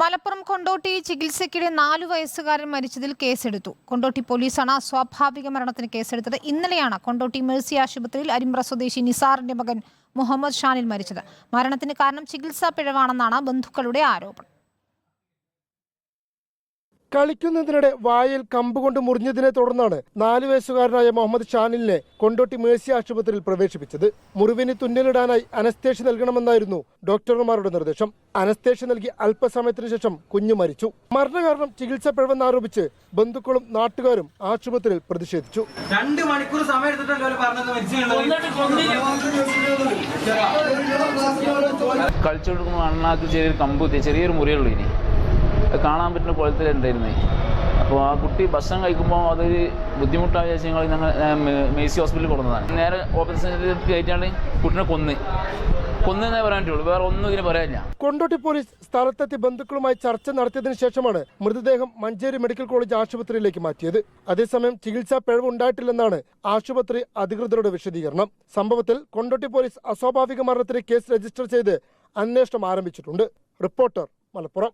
മലപ്പുറം കൊണ്ടോട്ടി ചികിത്സയ്ക്കിടെ നാലു വയസ്സുകാരൻ മരിച്ചതിൽ കേസെടുത്തു. കൊണ്ടോട്ടി പോലീസാണ് സ്വാഭാവിക മരണത്തിന് കേസെടുത്തത്. ഇന്നലെയാണ് കൊണ്ടോട്ടി മേഴ്സി ആശുപത്രിയിൽ അരിമ്പ്ര സ്വദേശി നിസാറിന്റെ മകൻ മുഹമ്മദ് ഷാനിൽ മരിച്ചത്. മരണത്തിന് കാരണം ചികിത്സാ പിഴവാണെന്നാണ് ബന്ധുക്കളുടെ ആരോപണം. കളിക്കുന്നതിനിടെ വായിൽ കമ്പുകൊണ്ട് മുറിഞ്ഞതിനെ തുടർന്നാണ് നാലു വയസ്സുകാരനായ മുഹമ്മദ് ഷാനിലിനെ കൊണ്ടോട്ടി മേഴ്സി ആശുപത്രിയിൽ പ്രവേശിപ്പിച്ചത്. മുറിവിന് തുന്നലിടാനായി അനസ്തേഷ്യ നൽകണമെന്നായിരുന്നു ഡോക്ടർമാരുടെ നിർദ്ദേശം. അനസ്തേഷ്യ നൽകി അല്പസമയത്തിന് ശേഷം കുഞ്ഞു മരിച്ചു. മരണകാരണം ചികിത്സ പിഴവെന്നാരോപിച്ച് ബന്ധുക്കളും നാട്ടുകാരും ആശുപത്രിയിൽ പ്രതിഷേധിച്ചു. രണ്ട് മണിക്കൂർ സമയം മരിച്ചിട്ടുള്ളത്? കളിച്ചുകൊടുക്കുമ്പോൾ അണ്ണാക്ക് ചെറിയൊരു കമ്പ് ചെറിയൊരു മുറിയുള്ളൂ ഇനി. കാണാൻ പറ്റുന്ന കുളത്തിലുണ്ടായിരുന്നേ അപ്പോൾ ആ കുട്ടി ഭക്ഷണം കഴിക്കുമ്പോൾ അതൊരു ബുദ്ധിമുട്ടായ ഞങ്ങൾ ഞങ്ങൾ മേസി ഹോസ്പിറ്റലിൽ കൊടുന്നതാണ് നേരെ ഓപ്പറേഷൻ കയറ്റിയാണ് കുട്ടിനെ കൊന്ന്. ഒന്നും കൊണ്ടോട്ടി പോലീസ് സ്ഥലത്തെത്തി ബന്ധുക്കളുമായി ചർച്ച നടത്തിയതിനു ശേഷമാണ് മൃതദേഹം മഞ്ചേരി മെഡിക്കൽ കോളേജ് ആശുപത്രിയിലേക്ക് മാറ്റിയത്. അതേസമയം ചികിത്സാ പിഴവ് ഉണ്ടായിട്ടില്ലെന്നാണ് ആശുപത്രി അധികൃതരുടെ വിശദീകരണം. സംഭവത്തിൽ കൊണ്ടോട്ടി പോലീസ് അസ്വാഭാവിക മരണത്തിന് കേസ് രജിസ്റ്റർ ചെയ്ത് അന്വേഷണം ആരംഭിച്ചിട്ടുണ്ട്. റിപ്പോർട്ടർ മലപ്പുറം.